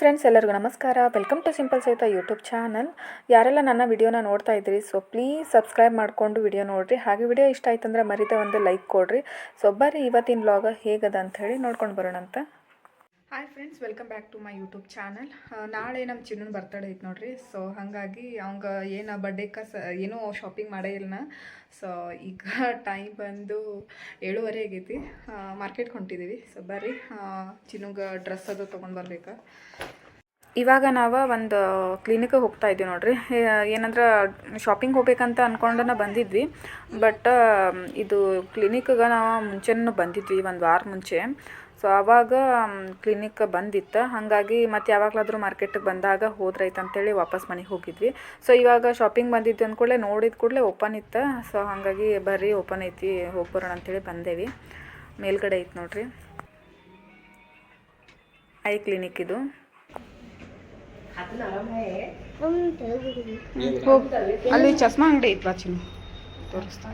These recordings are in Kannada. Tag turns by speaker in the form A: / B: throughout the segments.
A: ಫ್ರೆಂಡ್ಸ್ ಎಲ್ಲರಿಗೂ ನಮಸ್ಕಾರ. Welcome to simple Sahita YouTube channel ಯಾರೆಲ್ಲ ನನ್ನ ವಿಡಿಯೋನ ನೋಡ್ತಾ ಇದ್ದೀರಿ ಸೊ ಪ್ಲೀಸ್ ಸಬ್ಸ್ಕ್ರೈಬ್ ಮಾಡಿಕೊಂಡು ವಿಡಿಯೋ ನೋಡಿರಿ. ಹಾಗೆ ವಿಡಿಯೋ ಇಷ್ಟ ಆಯ್ತಂದ್ರೆ ಮರಿದ ಒಂದು ಲೈಕ್ ಕೊಡ್ರಿ. ಸೊ ಬರ್ರಿ, ಇವತ್ತಿನ ಬ್ಲಾಗ ಹೇಗದ ಅಂತ ಹೇಳಿ ನೋಡ್ಕೊಂಡು ಬರೋಣ ಅಂತ hi friends welcome back to my YouTube channel ನಾಳೆ ನಮ್ಮ ಚಿನ್ನನ ಬರ್ತಡೇ ಐತೆ ನೋಡ್ರಿ. ಸೊ ಹಾಗಾಗಿ ಅವಂಗ ಏನು ಬರ್ಡೇಕ ಸ, ಏನೂ ಶಾಪಿಂಗ್ ಮಾಡೇ ಇಲ್ಲ. ಸೊ ಈಗ ಟೈಮ್ ಬಂದು ಏಳುವರೆ ಆಗೈತಿ. ಮಾರ್ಕೆಟ್ಗೆ ಹೊಂಟಿದ್ದೀವಿ ಸೊ ಬರ್ರಿ. ಚಿನ್ನಗೆ ಡ್ರೆಸ್ ಅದು ತೊಗೊಂಡು ಬರಬೇಕು. ಇವಾಗ ನಾವು ಒಂದು ಕ್ಲಿನಿಕ್ಗೆ ಹೋಗ್ತಾ ಇದ್ದೀವಿ ನೋಡ್ರಿ. ಏನಂದ್ರೆ ಶಾಪಿಂಗ್ ಹೋಗ್ಬೇಕಂತ ಅಂದ್ಕೊಂಡನ ಬಂದಿದ್ವಿ. ಬಟ್ ಇದು ಕ್ಲಿನಿಕ್ಗೆ ನಾವು ಮುಂಚೆನೂ ಬಂದಿದ್ವಿ ಒಂದು ವಾರ ಮುಂಚೆ. ಸೊ ಆವಾಗ ಕ್ಲಿನಿಕ್ ಬಂದಿತ್ತು. ಹಾಗಾಗಿ ಮತ್ತೆ ಯಾವಾಗಲಾದರೂ ಮಾರ್ಕೆಟಿಗೆ ಬಂದಾಗ ಹೋದ್ರೈತೆ ಅಂತೇಳಿ ವಾಪಸ್ ಮನೆಗೆ ಹೋಗಿದ್ವಿ. ಸೊ ಇವಾಗ ಶಾಪಿಂಗ್ ಬಂದಿದ್ವಿ ಅಂದ್ಕೂಡಲೇ ನೋಡಿದ ಕೂಡಲೇ ಓಪನ್ ಇತ್ತು. ಸೊ ಹಾಗಾಗಿ ಬರ್ರಿ ಓಪನ್ ಐತಿ ಹೋಗಿ ಬರೋಣ ಅಂತೇಳಿ ಬಂದೇವಿ. ಮೇಲ್ಗಡೆ ಐತೆ ನೋಡ್ರಿ. ಐ ಕ್ಲಿನಿಕ್ ಇದು. ಅಲ್ಲಿ ಚಸ್ಮಾ ಅಂಗಡಿ ಐತ್ ಬಾಚಿನ ತೋರಿಸ್ತಾ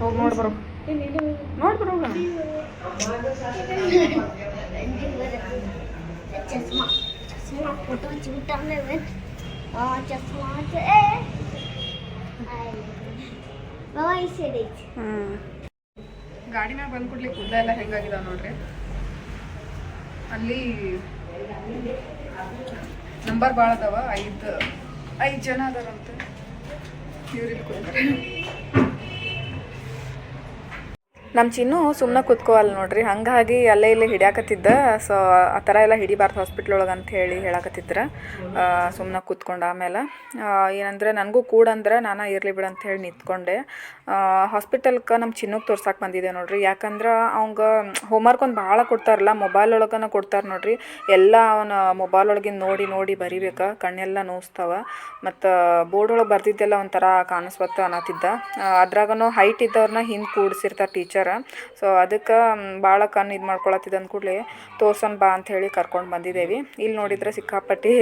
A: ಹೋಗಿ
B: ನೋಡ್ಬರು ನೋಡ್ಬರು ಚಸ್ಮಾ ಚಸ್ಮಾ ಫೋಟೋ ಚಿಂತಾನೆ ಆ ಚಸ್ಮಾ
A: ಏ ಗಾಡಿ ಮ್ಯಾಲ ಬಂದು ಕೊಡ್ಲಿಕ್ಕೆ ಉದ್ದ ಎಲ್ಲ ಹೆಂಗಾಗಿದ ನೋಡ್ರಿ? ಅಲ್ಲಿ ನಂಬರ್ ಭಾಳ ಅದಾವ, ಐದು ಐದು ಜನ ಅದಾರಂತೆ. ಇವ್ರಿಗೆ ಕೂತಾರೆ ನಮ್ಮ ಚಿನ್ನು ಸುಮ್ಮನೆ ಕೂತ್ಕೋವಲ್ಲ ನೋಡ್ರಿ. ಹಾಗಾಗಿ ಅಲ್ಲೇ ಇಲ್ಲೇ ಹಿಡಿಯಾಕತ್ತಿದ್ದ. ಸೊ ಆ ಥರ ಎಲ್ಲ ಹಿಡಿಬಾರ್ದು ಹಾಸ್ಪಿಟ್ಲ್ ಒಳಗೆ ಅಂತ ಹೇಳಿ ಹೇಳಕತ್ತಿದ್ರ. ಸುಮ್ಮನೆ ಕೂತ್ಕೊಂಡು ಆಮೇಲೆ. ಏನಂದ್ರೆ ನನಗೂ ಕೂಡ ಅಂದ್ರೆ ನಾನು ಇರಲಿ ಬಿಡು ಅಂತ ಹೇಳಿ ನಿಂತ್ಕೊಂಡೆ. ಹಾಸ್ಪಿಟಲ್ಗೆ ನಮ್ಮ ಚಿನ್ನಕ್ಕೆ ತೋರ್ಸಕ್ಕೆ ಬಂದಿದ್ದೆ ನೋಡ್ರಿ. ಯಾಕಂದ್ರೆ ಅವಂಗ ಹೋಮ್ವರ್ಕ್ ಒಂದು ಭಾಳ ಕೊಡ್ತಾರಲ್ಲ ಮೊಬೈಲ್ ಒಳಗನ ಕೊಡ್ತಾರೆ ನೋಡ್ರಿ. ಎಲ್ಲ ಅವನ ಮೊಬೈಲ್ ಒಳಗಿಂದ ನೋಡಿ ನೋಡಿ ಬರಿಬೇಕು. ಕಣ್ಣೆಲ್ಲ ನೋಸ್ತಾವ. ಮತ್ತು ಬೋರ್ಡ್ ಒಳಗೆ ಬರ್ದಿದ್ದೆಲ್ಲ ಒಂಥರ ಕಾಣಿಸ್ಬತ್ತ ಅನ್ನತ್ತಿದ್ದ ಅದ್ರಾಗನು ಹೈಟ್ ಇದ್ದವ್ರನ್ನ ಹಿಂದೆ ಕೂಡಿಸಿರ್ತಾರೆ ಟೀಚರ ಸೊ ಅದಕ್ಕೆ ಭಾಳ ಕಣ್ಣು ಇದು ಮಾಡ್ಕೊಳತ್ತಿದ್ದ ಅಂದ್ಕೂಡ್ಲೆ ತೋರ್ಸೋಣ ಬಾ ಅಂತ ಹೇಳಿ ಕರ್ಕೊಂಡು ಬಂದಿದ್ದೇವೆ ಇಲ್ಲಿ ನೋಡಿದ್ರೆ ಸಿಕ್ಕಾಪಟ್ಟಿ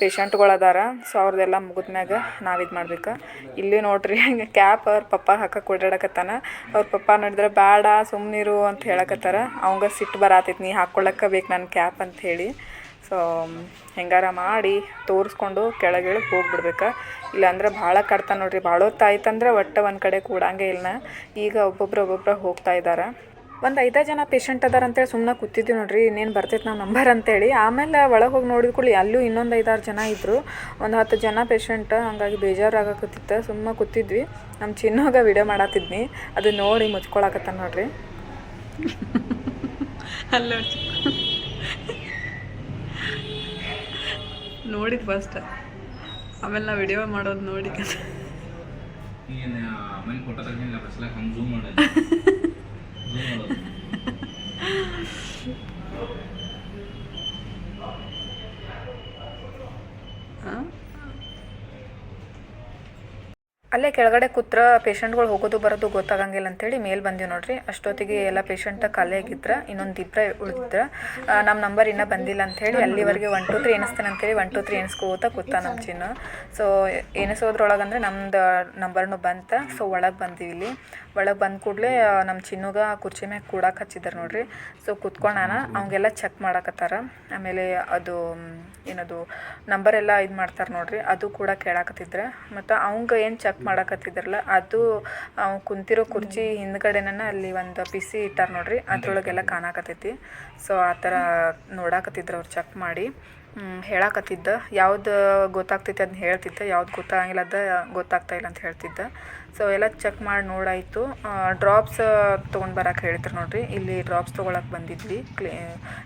A: ಪೇಷಂಟ್ಗಳು ಅದಾರ. ಸೊ ಅವ್ರದ್ದೆಲ್ಲ ಮುಗಿದ್ಮ್ಯಾಗ ನಾವು ಇದು ಮಾಡ್ಬೇಕು. ಇಲ್ಲಿ ನೋಡ್ರಿ ಕ್ಯಾಪ್ ಅವ್ರ ಪಪ್ಪ ಹಾಕಕ್ಕೆ ಓಡಾಡಕತ್ತಾನ. ಅವ್ರ ಪಪ್ಪ ನೋಡಿದ್ರೆ ಬೇಡ ಸುಮ್ಮನಿರು ಅಂತ ಹೇಳಕತ್ತಾರ. ಅವಂಗ ಸಿಟ್ಟು ಬರತೈತಿ, ನೀ ಹಾಕ್ಕೊಳ್ಳಕ್ಕ ಬೇಕು ನನ್ನ ಕ್ಯಾಪ್ ಅಂತ ಹೇಳಿ. ಸೊ ಹೆಂಗಾರ ಮಾಡಿ ತೋರಿಸ್ಕೊಂಡು ಕೆಳಗಿಳಿ ಹೋಗ್ಬಿಡ್ಬೇಕು. ಇಲ್ಲಾಂದ್ರೆ ಭಾಳ ಕಡ್ತ ನೋಡ್ರಿ, ಭಾಳ ಹೊತ್ತಾಯ್ತಂದ್ರೆ ಒಟ್ಟು ಒಂದು ಕಡೆ ಕೂಡಂಗೆ ಇಲ್ಲ ಈಗ ಒಬ್ಬೊಬ್ರು ಒಬ್ಬೊಬ್ರು ಹೋಗ್ತಾ ಇದ್ದಾರೆ ಒಂದು ಐದಾರು ಜನ ಪೇಷಂಟ್ ಅದಾರ ಅಂತೇಳಿ ಸುಮ್ಮನೆ ಕೂತಿದ್ವಿ ನೋಡ್ರಿ, ಇನ್ನೇನು ಬರ್ತೈತೆ ನಾವು ನಂಬರ್ ಅಂತೇಳಿ. ಆಮೇಲೆ ಒಳಗೆ ಹೋಗಿ ನೋಡಿದ ಕೂಡಲಿ ಅಲ್ಲೂ ಇನ್ನೊಂದು ಐದಾರು ಜನ ಇದ್ದರು ಒಂದು ಹತ್ತು ಜನ ಪೇಷಂಟ್ ಹಂಗಾಗಿ ಬೇಜಾರಾಗಕತ್ತಿತ್ತು ಸುಮ್ಮನೆ ಕೂತಿದ್ವಿ. ನಮ್ಮ ಚಿನ್ನೋಗ ವಿಡಿಯೋ ಮಾಡತ್ತಿದ್ನಿ ಅದು ನೋಡಿ ಮುಚ್ಕೊಳಕತ್ತ ನೋಡ್ರಿ. ಅಲ್ಲ ನೋಡಿದ್ ಫಸ್ಟ್ ಆಮೇಲೆ ನಾವು ವಿಡಿಯೋ ಮಾಡೋದು ನೋಡಿ
C: ಏನು ಆಮೇಲೆ ಫೋಟೋ ತೆಗಿಲ್ಲ ಬಸ್ಲಾಗ ಹಂಗೆ ಝೂಮ್ ಮಾಡೋದು ಝೂಮ್ ಮಾಡೋದು
A: ಅಲ್ಲೇ ಕೆಳಗಡೆ ಕೂತ್ರ ಪೇಷಂಟ್ಗಳು ಹೋಗೋದು ಬರೋದು ಗೊತ್ತಾಗಂಗಿಲ್ಲ ಅಂತೇಳಿ ಮೇಲ್ ಬಂದೀವಿ ನೋಡ್ರಿ. ಅಷ್ಟೊತ್ತಿಗೆ ಎಲ್ಲ ಪೇಷಂಟ್ ಖಾಲಿ ಆಗಿದ್ರ ಇನ್ನೊಂದು ಇಬ್ಬರ ಉಳಿದಿದ್ರ. ನಮ್ಮ ನಂಬರ್ ಇನ್ನೂ ಬಂದಿಲ್ಲ ಅಂತೇಳಿ ಅಲ್ಲಿವರೆಗೆ ಒನ್ ಟು ತ್ರೀ ಎಣಿಸ್ತಾನೆ ಅಂತೇಳಿ ಒನ್ ಟು ತ್ರೀ ಎಣಿಸ್ಕೋತ ಕೂತ ನಮ್ಮ ಚಿನ್ನ. ಸೊ ಎಣಿಸೋದ್ರೊಳಗಂದ್ರೆ ನಮ್ದು ನಂಬರ್ನು ಬಂತ. ಸೊ ಒಳಗೆ ಬಂದೀವಿ ಇಲ್ಲಿ. ಒಳಗೆ ಬಂದ ಕೂಡಲೇ ನಮ್ಮ ಚಿನ್ನುಗ ಕುರ್ಚಿ ಮ್ಯಾಗ ಕೂಡಕ್ಕೆ ಹಚ್ಚಿದ್ದಾರೆ ನೋಡ್ರಿ. ಸೊ ಕುತ್ಕೊಂಡಾನ ಅವಂಗೆಲ್ಲ ಚೆಕ್ ಮಾಡಕತ್ತಾರ. ಆಮೇಲೆ ಅದು, ಏನದು ನಂಬರ್ ಎಲ್ಲ ಇದು ಮಾಡ್ತಾರೆ ನೋಡ್ರಿ. ಅದು ಕೂಡ ಕೇಳಾಕತ್ತಿದ್ರೆ. ಮತ್ತು ಅವಂಗ ಏನು ಚೆಕ್ ಮಾಡಕತ್ತಿದ್ರಲ್ಲ, ಅದು ಕುಂತಿರೋ ಕುರ್ಚಿ ಹಿಂದ್ಗಡೆನ ಅಲ್ಲಿ ಒಂದು ಪಿಸಿ ಇಟ್ಟಾರ ನೋಡ್ರಿ, ಅದ್ರೊಳಗೆಲ್ಲ ಕಾಣಾಕತ್ತೈತಿ. ಸೊ ಆ ಥರ ನೋಡಾಕತ್ತಿದ್ರು ಅವ್ರು ಚೆಕ್ ಮಾಡಿ. ಹೇಳಾಕತ್ತಿದ್ದ. ಯಾವ್ದು ಗೊತ್ತಾಗ್ತೈತಿ ಅದ್ನ ಹೇಳ್ತಿದ್ದ, ಯಾವ್ದು ಗೊತ್ತಾಗಂಗಿಲ್ಲ ಅದ ಗೊತ್ತಾಗ್ತಾ ಇಲ್ಲ ಅಂತ ಹೇಳ್ತಿದ್ದ. ಸೊ ಎಲ್ಲ ಚೆಕ್ ಮಾಡಿ ನೋಡಾಯಿತು. ಡ್ರಾಪ್ಸ್ ತೊಗೊಂಡು ಬರಕ್ಕೆ ಹೇಳ್ತಾರೆ ನೋಡ್ರಿ. ಇಲ್ಲಿ ಡ್ರಾಪ್ಸ್ ತೊಗೊಳಕ್ಕೆ ಬಂದಿದ್ವಿ, ಕ್ಲೀ,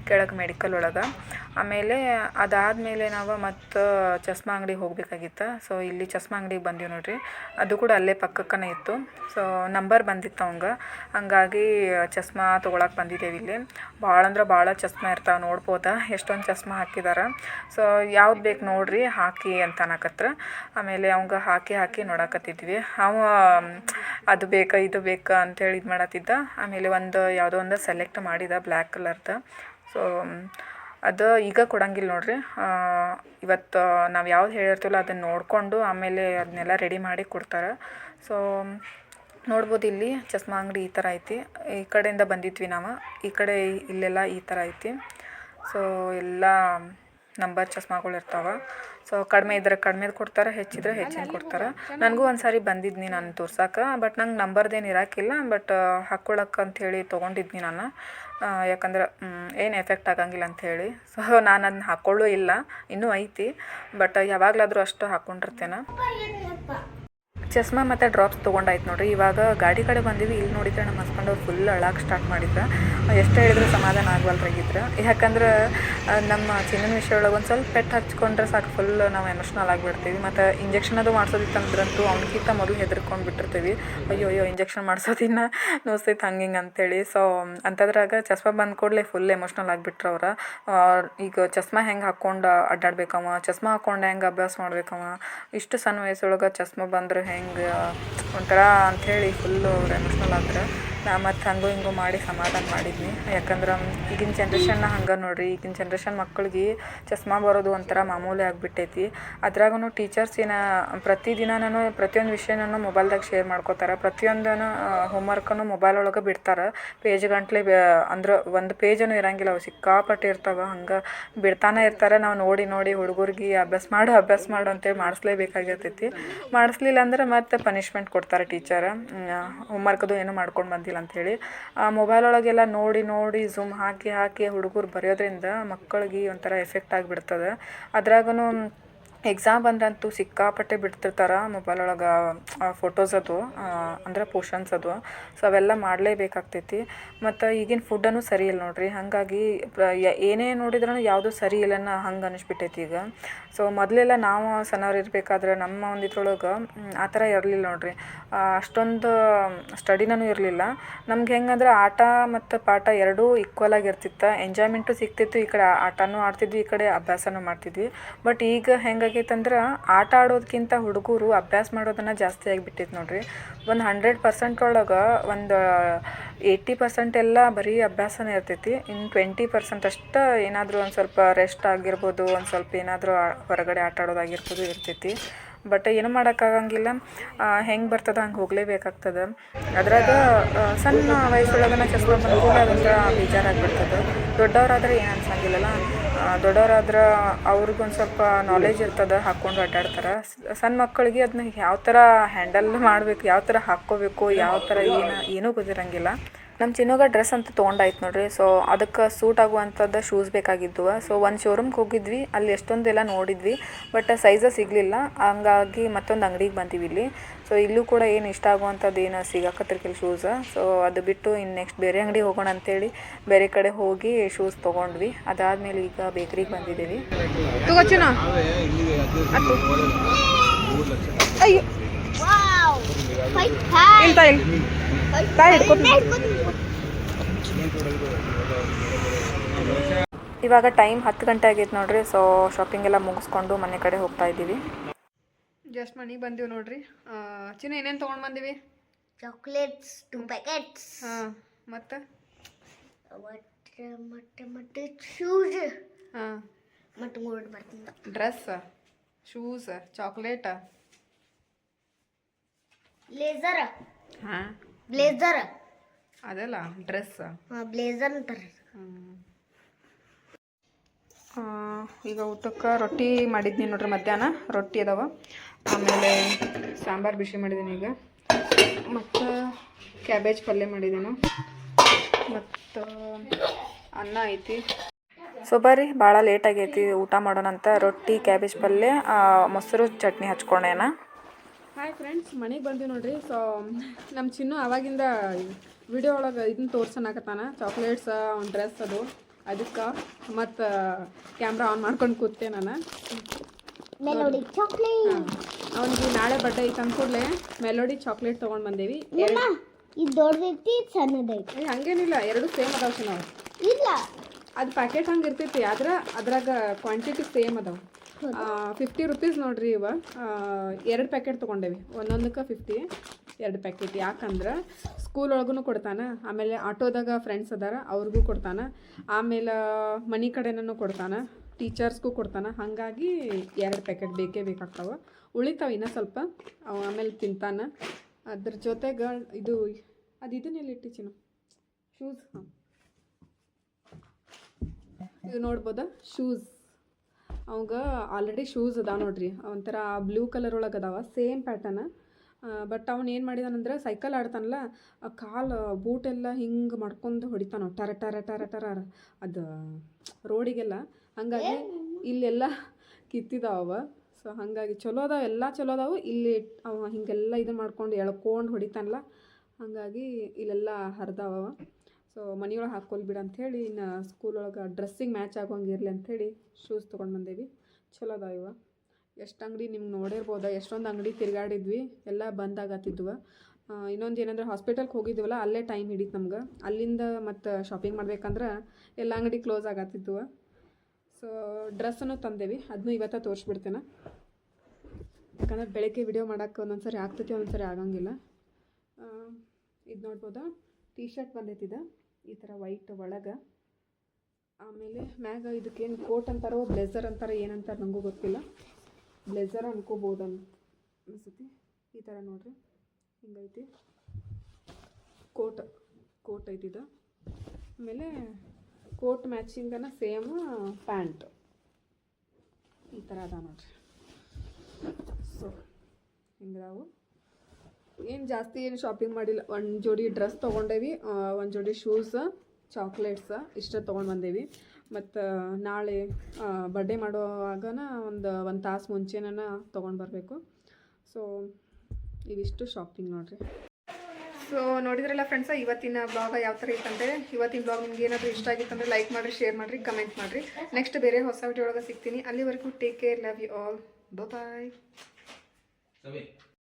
A: ಕೆಳಗೆ ಮೆಡಿಕಲ್ ಒಳಗೆ. ಆಮೇಲೆ ಅದಾದಮೇಲೆ ನಾವು ಮತ್ತು ಚಸ್ಮಾ ಅಂಗಡಿಗೆ ಹೋಗ್ಬೇಕಾಗಿತ್ತು. ಸೊ ಇಲ್ಲಿ ಚಸ್ಮಾ ಅಂಗಡಿಗೆ ಬಂದೀವಿ ನೋಡ್ರಿ. ಅದು ಕೂಡ ಅಲ್ಲೇ ಪಕ್ಕಕ್ಕನೇ ಇತ್ತು. ಸೊ ನಂಬರ್ ಬಂದಿತ್ತು ಅವಂಗ. ಹಂಗಾಗಿ ಚಸ್ಮಾ ತೊಗೊಳಕ್ಕೆ ಬಂದಿದ್ದೇವೆ ಇಲ್ಲಿ. ಭಾಳ ಅಂದ್ರೆ ಭಾಳ ಚಸ್ಮಾ ಇರ್ತಾವೆ, ನೋಡ್ಬೋದಾ. ಎಷ್ಟೊಂದು ಚಸ್ಮಾ ಹಾಕಿದಾರ. ಸೊ ಯಾವ್ದು ಬೇಕು ನೋಡ್ರಿ, ಹಾಕಿ ಅಂತ ಅನ್ನಕತ್ರ. ಆಮೇಲೆ ಅವಂಗೆ ಹಾಕಿ ಹಾಕಿ ನೋಡಕತ್ತಿದ್ವಿ. ಅವ ಅದು ಬೇಕಾ, ಇದು ಬೇಕಾ ಅಂತೇಳಿ ಇದು ಮಾಡತ್ತಿದ್ದ. ಆಮೇಲೆ ಒಂದು ಯಾವುದೋ ಒಂದು ಸೆಲೆಕ್ಟ್ ಮಾಡಿದ ಬ್ಲ್ಯಾಕ್ ಕಲರ್ದು ಸೊ ಅದು ಈಗ ಕೊಡಂಗಿಲ್ಲ ನೋಡ್ರಿ. ಇವತ್ತು ನಾವು ಯಾವ್ದು ಹೇಳಿರ್ತೀವಲ್ಲ ಅದನ್ನು ನೋಡಿಕೊಂಡು ಆಮೇಲೆ ಅದನ್ನೆಲ್ಲ ರೆಡಿ ಮಾಡಿ ಕೊಡ್ತಾರೆ. ಸೊ ನೋಡ್ಬೋದು ಇಲ್ಲಿ ಚಸ್ಮಾ ಅಂಗಡಿ ಈ ಥರ ಐತಿ. ಈ ಕಡೆಯಿಂದ ಬಂದಿದ್ವಿ ನಾವು. ಈ ಕಡೆ ಇಲ್ಲೆಲ್ಲ ಈ ಥರ ಐತಿ. ಸೊ ಎಲ್ಲ ನಂಬರ್ ಚಸ್ಮಾಗಳು ಇರ್ತಾವೆ. ಸೊ ಕಡಿಮೆ ಇದ್ರೆ ಕಡಿಮೆದು ಕೊಡ್ತಾರೆ, ಹೆಚ್ಚಿದ್ರೆ ಹೆಚ್ಚಿನ ಕೊಡ್ತಾರೆ. ನನಗೂ ಒಂದು ಬಂದಿದ್ನಿ ನಾನು ತೋರ್ಸಕ್ಕೆ ಬಟ್ ನಂಗೆ ನಂಬರ್ದೇನು ಇರೋಕ್ಕಿಲ್ಲ ಬಟ್ ಹಾಕ್ಕೊಳಕ್ಕೆ ಅಂಥೇಳಿ ತೊಗೊಂಡಿದ್ನಿ ನಾನು. ಯಾಕಂದ್ರೆ ಏನು ಎಫೆಕ್ಟ್ ಆಗಂಗಿಲ್ಲ ಅಂಥೇಳಿ ಸೊ ನಾನು ಅದನ್ನ ಹಾಕ್ಕೊಳ್ಳೂ ಇಲ್ಲ, ಇನ್ನೂ ಐತಿ ಬಟ್ ಯಾವಾಗಲಾದರೂ ಅಷ್ಟು ಹಾಕ್ಕೊಂಡಿರ್ತೇನೆ ಚಸ್ಮಾ ಮತ್ತು ಡ್ರಾಪ್ಸ್ ತೊಗೊಂಡಾಯ್ತು ನೋಡ್ರಿ. ಇವಾಗ ಗಾಡಿ ಕಡೆ ಬಂದೀವಿ, ಇಲ್ಲಿ ನೋಡಿದ್ರೆ ನಮ್ಮ ಹಸ್ಬೆಂಡ್ ಅವ್ರು ಫುಲ್ ಅಳಾಕೆ ಸ್ಟಾರ್ಟ್ ಮಾಡಿದ್ರು. ಎಷ್ಟು ಹೇಳಿದ್ರು ಸಮಾಧಾನ ಆಗವಲ್ರಾಗಿದ್ರು ಯಾಕಂದ್ರೆ ನಮ್ಮ ಚಿನ್ನನ ಒಳಗೆ ಒಂದು ಸ್ವಲ್ಪ ಪೆಟ್ಟು ಹಚ್ಕೊಂಡ್ರೆ ಸಾಕು ಫುಲ್ ನಾವು ಎಮೋಷ್ನಲ್ ಆಗಿಬಿಡ್ತೀವಿ. ಮತ್ತು ಇಂಜೆಕ್ಷನ್ ಅದು ಮಾಡಿಸೋದಿತ್ತಂದ್ರಂತೂ ಅವ್ನಿಗಿಂತ ಮೊದಲು ಹೆದರ್ಕೊಂಡು ಬಿಟ್ಟಿರ್ತೀವಿ. ಅಯ್ಯೋ ಅಯ್ಯೋ ಇಂಜೆಕ್ಷನ್ ಮಾಡ್ಸೋದಿನ್ನ ನೋಸ್ತೈತೆ ಹಂಗೆ ಹಿಂಗೆ ಅಂತೇಳಿ. ಸೊ ಅಂಥದ್ರಾಗ ಚಸ್ಮಾ ಬಂದ ಕೂಡಲೇ ಫುಲ್ ಎಮೋಷ್ನಲ್ ಆಗಿಬಿಟ್ರೆ ಅವ್ರ. ಈಗ ಚಸ್ಮಾ ಹೆಂಗೆ ಹಾಕ್ಕೊಂಡು ಅಡ್ಡಾಡ್ಬೇಕವ? ಚಸ್ಮಾ ಹಾಕ್ಕೊಂಡು ಹೆಂಗೆ ಅಭ್ಯಾಸ ಮಾಡ್ಬೇಕವ? ಇಷ್ಟು ಸಣ್ಣ ವಯಸ್ಸೊಳಗೆ ಚಸ್ಮಾ ಬಂದ್ರೆ ಒಂಥರ ಅಂಥೇಳಿ ಫುಲ್ಲು ಅವ್ರು ಎಮೋಷ್ನಲ್ ಆದ್ರೆ. ನಾ ಮತ್ತು ಹಂಗೂ ಹಿಂಗೂ ಮಾಡಿ ಸಮಾಧಾನ ಮಾಡಿದ್ನಿ. ಯಾಕಂದ್ರೆ ಈಗಿನ ಜನ್ರೇಷನ್ನ ಹಂಗೆ ನೋಡ್ರಿ, ಈಗಿನ ಜನ್ರೇಷನ್ ಮಕ್ಕಳಿಗೆ ಚಸ್ಮಾ ಬರೋದು ಒಂಥರ ಮಾಮೂಲಿ ಆಗಿಬಿಟ್ಟೈತಿ. ಅದ್ರಾಗೂ ಟೀಚರ್ಸ್ ಏನ ಪ್ರತಿದಿನನೂ ಪ್ರತಿಯೊಂದು ವಿಷಯನೂ ಮೊಬೈಲ್ದಾಗ ಶೇರ್ ಮಾಡ್ಕೋತಾರೆ. ಪ್ರತಿಯೊಂದನ್ನು ಹೋಮ್ವರ್ಕನ್ನು ಮೊಬೈಲ್ ಒಳಗೆ ಬಿಡ್ತಾರೆ. ಪೇಜ್ ಗಂಟ್ಲೆ ಅಂದ್ರೆ ಒಂದು ಪೇಜನ್ನು ಇರಂಗಿಲ್ಲ. ಅವು ಸಿಕ್ಕಾಪಟ್ಟೆ ಇರ್ತಾವೆ. ಹಂಗೆ ಬಿಡ್ತಾನೆ ಇರ್ತಾರೆ. ನಾವು ನೋಡಿ ನೋಡಿ ಹುಡುಗರಿಗೆ ಅಭ್ಯಾಸ ಮಾಡು ಅಭ್ಯಾಸ ಮಾಡು ಅಂತೇಳಿ ಮಾಡಿಸ್ಲೇಬೇಕಾಗಿರ್ತೈತಿ ಮಾಡಿಸ್ಲಿಲ್ಲ ಅಂದ್ರೆ ಮತ್ತೆ ಪನಿಷ್ಮೆಂಟ್ ಕೊಡ್ತಾರೆ ಟೀಚರ್ ಹೋಮ್ವರ್ಕದು ಏನು ಮಾಡ್ಕೊಂಡು ಬಂದಿಲ್ಲ. ಅಂಥೇಳಿ ಮೊಬೈಲ್ ಒಳಗೆಲ್ಲ ನೋಡಿ ನೋಡಿ ಝೂಮ್ ಹಾಕಿ ಹಾಕಿ ಹುಡುಗರು ಬರೆಯೋದ್ರಿಂದ ಮಕ್ಕಳಿಗೆ ಒಂಥರ ಎಫೆಕ್ಟ್ ಆಗಿಬಿಡ್ತದೆ. ಅದ್ರಾಗೂ ಎಕ್ಸಾಮ್ ಬಂದ್ರಂತೂ ಸಿಕ್ಕಾಪಟ್ಟೆ ಬಿಡ್ತಿರ್ತಾರೆ ಮೊಬೈಲ್ ಒಳಗೆ ಫೋಟೋಸ್ ಅದು ಅಂದ್ರೆ ಪೋರ್ಷನ್ಸ್ ಅದು. ಸೊ ಅವೆಲ್ಲ ಮಾಡಲೇಬೇಕಾಗ್ತೈತಿ. ಮತ್ತು ಈಗಿನ ಫುಡ್ಡನ್ನು ಸರಿ ಇಲ್ಲ ನೋಡ್ರಿ. ಹಾಗಾಗಿ ಏನೇ ನೋಡಿದ್ರೂ ಯಾವುದೂ ಸರಿ ಇಲ್ಲನ ಹಂಗೆ ಅನಿಸ್ಬಿಟ್ಟೈತಿ ಈಗ. ಸೊ ಮೊದಲೆಲ್ಲ ನಾವು ಸಣ್ಣವ್ರು ಇರಬೇಕಾದ್ರೆ ನಮ್ಮ ಒಂದು ಇದ್ರೊಳಗೆ ಆ ಥರ ಇರಲಿಲ್ಲ ನೋಡ್ರಿ. ಅಷ್ಟೊಂದು ಸ್ಟಡಿನೂ ಇರಲಿಲ್ಲ. ನಮ್ಗೆ ಹೆಂಗಂದ್ರೆ ಆಟ ಮತ್ತು ಪಾಠ ಎರಡೂ ಈಕ್ವಲ್ ಆಗಿರ್ತಿತ್ತು. ಎಂಜಾಯ್ಮೆಂಟು ಸಿಗ್ತಿತ್ತು ಈ ಕಡೆ, ಆಟನೂ ಆಡ್ತಿದ್ವಿ, ಈ ಕಡೆ ಅಭ್ಯಾಸನೂ ಮಾಡ್ತಿದ್ವಿ. ಬಟ್ ಈಗ ಹೆಂಗಾಗೈತೆ ಅಂದ್ರೆ ಆಟ ಆಡೋದಕ್ಕಿಂತ ಹುಡುಗರು ಅಭ್ಯಾಸ ಮಾಡೋದನ್ನು ಜಾಸ್ತಿ ಆಗಿಬಿಟ್ಟೈತೆ ನೋಡಿರಿ. ಒಂದು ಹಂಡ್ರೆಡ್ ಪರ್ಸೆಂಟ್ ಒಳಗೆ ಒಂದು ಏಯ್ಟಿ ಪರ್ಸೆಂಟ್ ಎಲ್ಲ ಬರೀ ಅಭ್ಯಾಸನೇ ಇರ್ತೈತಿ. ಇನ್ನು ಟ್ವೆಂಟಿ ಪರ್ಸೆಂಟ್ ಅಷ್ಟೇ ಏನಾದರೂ ಒಂದು ಸ್ವಲ್ಪ ರೆಸ್ಟ್ ಆಗಿರ್ಬೋದು, ಒಂದು ಸ್ವಲ್ಪ ಏನಾದರೂ ಹೊರಗಡೆ ಆಟ ಆಡೋದಾಗಿರ್ಬೋದು ಇರ್ತೈತಿ. ಬಟ್ ಏನು ಮಾಡೋಕ್ಕಾಗಂಗಿಲ್ಲ. ಹೆಂಗೆ ಬರ್ತದೆ ಹಂಗೆ ಹೋಗಲೇಬೇಕಾಗ್ತದೆ. ಅದ್ರಾಗ ಸಣ್ಣ ವಯಸ್ಸೊಳಗನ ಚಸ್ಮಾ ಬಂದ್ಕೂಡ ಅದೊಂಥರ ಬೇಜಾರಾಗ್ಬಿಡ್ತದೆ. ದೊಡ್ಡವರಾದ್ರೆ ಏನು ಅನ್ಸಂಗಿಲ್ಲಲ್ಲ. ದೊಡ್ಡವರಾದ್ರೆ ಅವ್ರಿಗೊಂದು ಸ್ವಲ್ಪ ನಾಲೆಜ್ ಇರ್ತದೆ ಹಾಕ್ಕೊಂಡು ಸ್- ಸಣ್ಣ ಮಕ್ಕಳಿಗೆ ಅದನ್ನ ಯಾವ ಥರ ಹ್ಯಾಂಡಲ್ ಮಾಡಬೇಕು, ಯಾವ ಥರ ಹಾಕ್ಕೋಬೇಕು, ಯಾವ ಥರ ಏನು, ಏನೂ ಗೊತ್ತಿರಂಗಿಲ್ಲ. ನಮ್ಮ ಚಿನ್ನೋಗ ಡ್ರೆಸ್ ಅಂತ ತೊಗೊಂಡಾಯ್ತು ನೋಡ್ರಿ. ಸೊ ಅದಕ್ಕೆ ಸೂಟ್ ಆಗುವಂಥದ್ದು ಶೂಸ್ ಬೇಕಾಗಿದ್ವು. ಸೊ ಒಂದು ಶೋರೂಮ್ಗೆ ಹೋಗಿದ್ವಿ. ಅಲ್ಲಿ ಎಷ್ಟೊಂದೆಲ್ಲ ನೋಡಿದ್ವಿ. ಬಟ್ ಸೈಜ ಸಿಗಲಿಲ್ಲ. ಹಂಗಾಗಿ ಮತ್ತೊಂದು ಅಂಗಡಿಗೆ ಬಂದೀವಿ ಇಲ್ಲಿ. ಸೊ ಇಲ್ಲೂ ಕೂಡ ಏನು ಇಷ್ಟ ಆಗುವಂಥದ್ದು ಏನು ಸಿಗಾಕತ್ತಿರ್ಕಿಲ್ಲ ಶೂಸ್ ಸೊ ಅದು ಬಿಟ್ಟು ಇನ್ನು ನೆಕ್ಸ್ಟ್ ಬೇರೆ ಅಂಗಡಿ ಹೋಗೋಣ ಅಂತೇಳಿ ಬೇರೆ ಕಡೆ ಹೋಗಿ ಶೂಸ್ ತೊಗೊಂಡ್ವಿ. ಅದಾದಮೇಲೆ ಈಗ ಬೇಕ್ರಿಗೆ ಬಂದಿದ್ದೀವಿ. ಅಯ್ಯೋ! ಇಲ್ಲ ತಾಯಿ ತಾಯಿ ಇವಾಗ ಟೈಮ್ ಹತ್ತು ಗಂಟೆ ಆಗೈತೆ ನೋಡ್ರಿ ಸೊ ಶಾಪಿಂಗ್ ಎಲ್ಲ ಮುಗಿಸ್ಕೊಂಡು ಮನೆ ಕಡೆ ಹೋಗ್ತಾ ಇದ್ದೀವಿ.
D: ಜಸ್ಟ್ ಮನೆಗೆ ಬಂದೀವಿ ನೋಡ್ರಿ. ಚಿನ್ನ ಏನೇನು ತೊಗೊಂಡು ಬಂದೀವಿ?
B: ಚಾಕ್ಲೇಟ್ಸ್ ಟು ಪ್ಯಾಕೆಟ್ಸ್
D: ಹಾಂ ಮತ್ತು?
B: ಮತ್ತೆ ಮತ್ತೆ ಶೂಸ್
D: ಹಾಂ.
B: ಮತ್ತೆ ಮೂರು
D: ಡ್ರೆಸ್ ಶೂಸ್ ಚಾಕ್ಲೇಟ
B: ಬ್ಲೇಸರ್
D: ಹಾಂ.
B: ಬ್ಲೇಜರ್.
D: ಅದಲ್ಲ ಡ್ರೆಸ್.
B: ಹಾಂ ಬ್ಲೇಸರ್ ಅಂತಾರೆ.
D: ಈಗ ಊಟಕ್ಕೆ ರೊಟ್ಟಿ ಮಾಡಿದ್ನಿ ನೋಡ್ರಿ ಮಧ್ಯಾಹ್ನ. ರೊಟ್ಟಿ ಅದಾವ. ಆಮೇಲೆ ಸಾಂಬಾರು ಬಿಸಿ ಮಾಡಿದ್ದೀನಿ ಈಗ. ಮತ್ತು ಕ್ಯಾಬೇಜ್ ಪಲ್ಯ ಮಾಡಿದ್ದೇನು ಮತ್ತು ಅನ್ನ ಐತಿ.
A: ಸೊ ಬರ್ರಿ ಭಾಳ ಲೇಟ್ ಆಗೈತಿ ಊಟ ಮಾಡೋಣಂತ. ರೊಟ್ಟಿ ಕ್ಯಾಬೇಜ್ ಪಲ್ಯ ಮೊಸರು ಚಟ್ನಿ ಹಚ್ಕೊಂಡೇನ.
D: ಹಾಯ್ ಫ್ರೆಂಡ್ಸ್ ಮನೆಗೆ ಬಂದೀವಿ ನೋಡ್ರಿ. ಸೊ ನಮ್ಮ ಚಿನ್ನು ಅವಾಗಿಂದ ವಿಡಿಯೋ ಒಳಗೆ ಇದನ್ನ ತೋರ್ಸೋಣಕತ್ತಾನ. ಚಾಕ್ಲೇಟ್ಸ್ ಅವ್ನ ಡ್ರೆಸ್ ಅದು. ಅದಕ್ಕೆ ಮತ್ತು ಕ್ಯಾಮ್ರಾ ಆನ್ ಮಾಡ್ಕೊಂಡು ಕೂತೆ ನಾನು. ಅವನಿಗೆ ನಾಳೆ ಬಡ್ಡೆ ಐತೆ ಅಂದ್ಕೂಡ್ಲೆ ಮೆಲೋಡಿ ಚಾಕ್ಲೇಟ್ ತೊಗೊಂಡು ಬಂದೇವಿ.
B: ಇದು ದೊಡ್ಡದೈತಿ ಸಣ್ಣದೈತಿ
D: ಹಂಗೇನಿಲ್ಲ. ಎರಡು ಸೇಮ್ ಅದಾವ ನಾವು
B: ಇಲ್ಲ.
D: ಅದು ಪ್ಯಾಕೆಟ್ ಹಂಗೆ ಇರ್ತೈತಿ. ಆದ್ರೆ ಅದ್ರಾಗ ಕ್ವಾಂಟಿಟಿ ಸೇಮ್ ಅದಾವ. ಫಿಫ್ಟಿ ರುಪೀಸ್ ನೋಡ್ರಿ ಇವ. ಎರಡು ಪ್ಯಾಕೆಟ್ ತೊಗೊಂಡೇವಿ. ಒಂದೊಂದಕ್ಕೆ ಫಿಫ್ಟಿ ಎರಡು ಪ್ಯಾಕೆಟ್ ಯಾಕಂದ್ರೆ ಸ್ಕೂಲ್ ಒಳಗೂ ಕೊಡ್ತಾನೆ. ಆಮೇಲೆ ಆಟೋದಾಗ ಫ್ರೆಂಡ್ಸ್ ಅದಾರ, ಅವ್ರಿಗೂ ಕೊಡ್ತಾನೆ. ಆಮೇಲೆ ಮನೆ ಕಡೆನೂ ಕೊಡ್ತಾನೆ. ಟೀಚರ್ಸ್ಗೂ ಕೊಡ್ತಾನೆ. ಹಾಗಾಗಿ ಎರಡು ಪ್ಯಾಕೆಟ್ ಬೇಕೇ ಬೇಕಾಗ್ತಾವೆ. ಉಳಿತಾವೆ ಇನ್ನೂ ಸ್ವಲ್ಪ. ಅವ ಆಮೇಲೆ ತಿಂತಾನೆ. ಅದ್ರ ಜೊತೆಗೆ ಇದು, ಅದು ಇದನ್ನೆಲ್ಲ ಶೂಸ್ ಹಾಂ. ಇದು ನೋಡ್ಬೋದಾ? ಶೂಸ್ ಅವಾಗ ಆಲ್ರೆಡಿ ಶೂಸ್ ಅದಾವ ನೋಡ್ರಿ. ಒಂಥರ ಬ್ಲೂ ಕಲರ್ ಒಳಗೆ ಅದಾವ ಸೇಮ್ ಪ್ಯಾಟರ್ನ್ ಬಟ್ ಅವ್ನು ಏನು ಮಾಡಿದಾನಂದ್ರೆ ಸೈಕಲ್ ಆಡ್ತಾನಲ್ಲ, ಆ ಕಾಲು ಬೂಟೆಲ್ಲ ಹಿಂಗೆ ಮಾಡ್ಕೊಂಡು ಹೊಡಿತಾನ ಟರ ಟರ ಟರ ಟರ ಅದು ರೋಡಿಗೆಲ್ಲ ಹಾಗಾಗಿ ಇಲ್ಲೆಲ್ಲ ಕಿತ್ತಿದಾವ ಸೊ ಹಾಗಾಗಿ ಚಲೋ ಅದಾವ, ಎಲ್ಲ ಚಲೋ ಅದಾವು. ಇಲ್ಲಿ ಅವ ಹಿಂಗೆಲ್ಲ ಇದು ಮಾಡ್ಕೊಂಡು ಎಳ್ಕೊಂಡು ಹೊಡಿತಾನಲ್ಲ, ಹಾಗಾಗಿ ಇಲ್ಲೆಲ್ಲ ಹರಿದಾವ ಸೊ ಮನೆಯೊಳಗೆ ಹಾಕೊಲ್ ಬಿಡ ಅಂಥೇಳಿ ಇನ್ನು ಸ್ಕೂಲ್ ಒಳಗೆ ಡ್ರೆಸ್ಸಿಗೆ ಮ್ಯಾಚ್ ಆಗೋಂಗೆ ಇರಲಿ ಅಂಥೇಳಿ ಶೂಸ್ ತೊಗೊಂಡು ಬಂದೇವಿ. ಚಲೋ ಅದಾವ ಇವ. ಎಷ್ಟು ಅಂಗಡಿ ನಿಮ್ಗೆ ನೋಡಿರ್ಬೋದ? ಎಷ್ಟೊಂದು ಅಂಗಡಿ ತಿರುಗಾಡಿದ್ವಿ. ಎಲ್ಲ ಬಂದಾಗತ್ತಿದ್ವು ಇನ್ನೊಂದು ಏನಂದ್ರೆ ಹಾಸ್ಪಿಟಲ್ಗೆ ಹೋಗಿದ್ವಲ್ಲ, ಅಲ್ಲೇ ಟೈಮ್ ಹಿಡೀತು ನಮ್ಗೆ. ಅಲ್ಲಿಂದ ಮತ್ತು ಶಾಪಿಂಗ್ ಮಾಡ್ಬೇಕಂದ್ರೆ ಎಲ್ಲ ಅಂಗಡಿ ಕ್ಲೋಸ್ ಆಗತ್ತಿದ್ವು. ಸೊ ಡ್ರೆಸ್ಸನ್ನು ತಂದೇವಿ. ಅದನ್ನು ಇವತ್ತ ತೋರಿಸ್ಬಿಡ್ತೇನೆ. ಯಾಕಂದ್ರೆ ಬೆಳಗ್ಗೆ ವಿಡಿಯೋ ಮಾಡೋಕ್ಕೆ ಒಂದೊಂದು ಸರಿ ಆಗ್ತೈತಿ ಒಂದೊಂದು ಆಗಂಗಿಲ್ಲ. ಇದು ನೋಡ್ಬೋದಾ? ಟೀ ಶರ್ಟ್ ಬಂದೈತಿದೆ ಈ ಥರ ವೈಟ್ ಒಳಗೆ. ಆಮೇಲೆ ಮ್ಯಾಗ ಇದಕ್ಕೇನು ಕೋಟ್ ಅಂತಾರೋ ಬ್ಲೆಝರ್ ಅಂತಾರೋ ಏನಂತಾರೆ ನನಗೂ ಗೊತ್ತಿಲ್ಲ. ಬ್ಲೆಝರ್ ಅನ್ಕೋಬೋದು ಅನ್ ಅನಿಸುತ್ತೆ. ಈ ಥರ ನೋಡಿರಿ. ಹಿಂಗೈತಿ. ಕೋಟ್ ಕೋಟ್ ಐತಿದ ಆಮೇಲೆ ಕೋಟ್ ಮ್ಯಾಚಿಂಗನ ಸೇಮ್ ಪ್ಯಾಂಟ್ ಈ ಥರ ಅದ ನೋಡ್ರಿ. ಸೊ ಹಿಂಗದಾವು. ಏನು ಜಾಸ್ತಿ ಏನು ಶಾಪಿಂಗ್ ಮಾಡಿಲ್ಲ. ಒಂದು ಜೋಡಿ ಡ್ರೆಸ್ ತೊಗೊಂಡೇವಿ ಒಂದು ಜೋಡಿ ಶೂಸ್ ಚಾಕ್ಲೇಟ್ಸ್ ಇಷ್ಟ ತೊಗೊಂಡು ಬಂದೇವಿ. ಮತ್ತು ನಾಳೆ ಬರ್ಡೆ ಮಾಡುವಾಗನ ಒಂದು ಒಂದು ತಾಸು ಮುಂಚೆನ ತೊಗೊಂಡು ಬರಬೇಕು. ಸೊ ಇವಿಷ್ಟು ಶಾಪಿಂಗ್ ನೋಡಿರಿ. ಸೊ ನೋಡಿದ್ರಲ್ಲ ಫ್ರೆಂಡ್ಸ ಇವತ್ತಿನ ಬ್ಲಾಗ ಯಾವ ಥರ ಇತ್ತಂದರೆ ಇವತ್ತಿನ ಬ್ಲಾಗ್ ನಿಮ್ಗೆ ಏನಾದರೂ ಇಷ್ಟ ಆಗಿತ್ತಂದರೆ ಲೈಕ್ ಮಾಡಿರಿ ಶೇರ್ ಮಾಡಿರಿ ಕಮೆಂಟ್ ಮಾಡಿರಿ. ನೆಕ್ಸ್ಟ್ ಬೇರೆ ಹೊಸ ವಿಡಿಯೋ ಒಳಗೆ ಸಿಗ್ತೀನಿ. ಅಲ್ಲಿವರೆಗೂ take care love you all bye
C: Savi